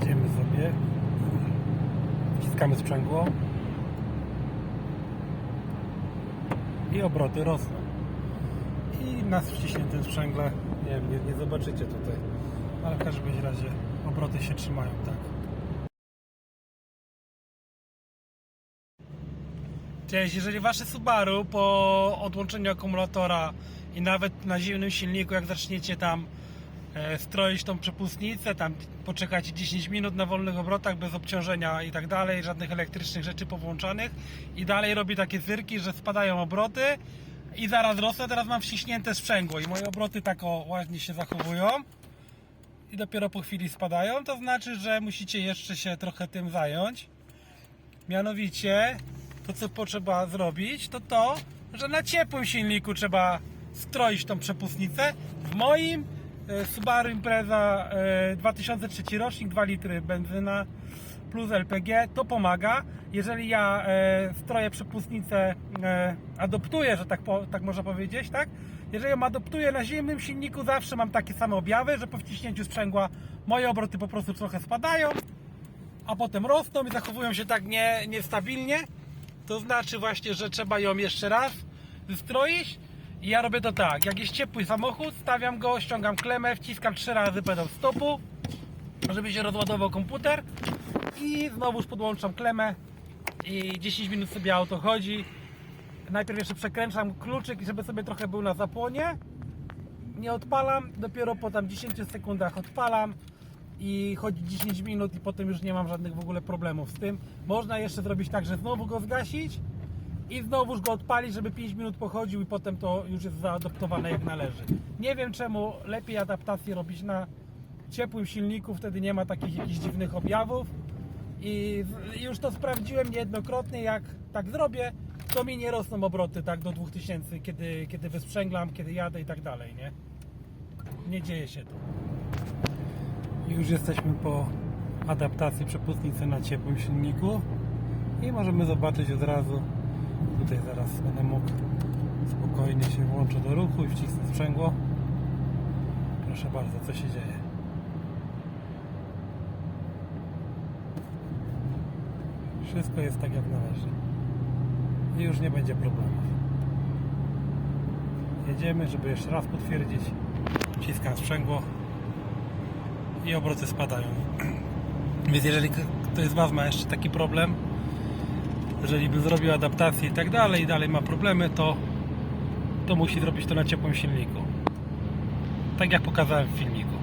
Jedziemy sobie. Wciskamy sprzęgło. I obroty rosną. I nas wciśniętym sprzęgle, nie wiem, nie, nie zobaczycie tutaj. Ale w każdym razie obroty się trzymają, tak. Cześć, jeżeli wasze Subaru po odłączeniu akumulatora i nawet na zimnym silniku, jak zaczniecie tam stroić tą przepustnicę, tam poczekacie 10 minut na wolnych obrotach bez obciążenia i tak dalej, żadnych elektrycznych rzeczy powłączanych i dalej robi takie cyrki, że spadają obroty i zaraz rosnę, teraz mam wciśnięte sprzęgło i moje obroty tak o ładnie się zachowują i dopiero po chwili spadają, to znaczy, że musicie jeszcze się trochę tym zająć. Mianowicie, to co potrzeba zrobić, to to, że na ciepłym silniku trzeba stroić tą przepustnicę. W moim e, Subaru Impreza e, 2003 rocznik, 2 litry benzyna plus LPG, to pomaga. Jeżeli ja e, stroję przepustnicę, e, adoptuję, że tak, po, tak można powiedzieć, tak? Jeżeli ją adoptuję na zimnym silniku, zawsze mam takie same objawy, że po wciśnięciu sprzęgła moje obroty po prostu trochę spadają a potem rosną i zachowują się tak nie, niestabilnie, to znaczy właśnie, że trzeba ją jeszcze raz wystroić. I ja robię to tak, jak jest ciepły samochód, stawiam go, ściągam klemę, wciskam trzy razy pedał stopu, żeby się rozładował komputer i znowuż podłączam klemę i 10 minut sobie auto chodzi. Najpierw jeszcze przekręcam kluczyk, żeby sobie trochę był na zapłonie. Nie odpalam, dopiero po tam 10 sekundach odpalam i chodzi 10 minut i potem już nie mam żadnych w ogóle problemów z tym. Można jeszcze zrobić tak, że znowu go zgasić i znowuż go odpalić, żeby 5 minut pochodził i potem to już jest zaadoptowane jak należy. Nie wiem czemu lepiej adaptację robić na ciepłym silniku, wtedy nie ma takich jakichś dziwnych objawów i już to sprawdziłem niejednokrotnie, jak tak zrobię, to mi nie rosną obroty tak do 2000, kiedy, kiedy wysprzęglam, kiedy jadę i tak dalej, nie? Nie dzieje się to. Już jesteśmy po adaptacji przepustnicy na ciepłym silniku i możemy zobaczyć od razu. Tutaj zaraz będę mógł spokojnie się włączyć do ruchu i wcisnę sprzęgło. Proszę bardzo, co się dzieje. Wszystko jest tak jak należy. I już nie będzie problemów. Jedziemy, żeby jeszcze raz potwierdzić. Wciskam sprzęgło i obroty spadają. Więc jeżeli ktoś z Was ma jeszcze taki problem, jeżeli by zrobił adaptację i tak dalej, i dalej ma problemy, to, to musi zrobić to na ciepłym silniku. Tak jak pokazałem w filmiku.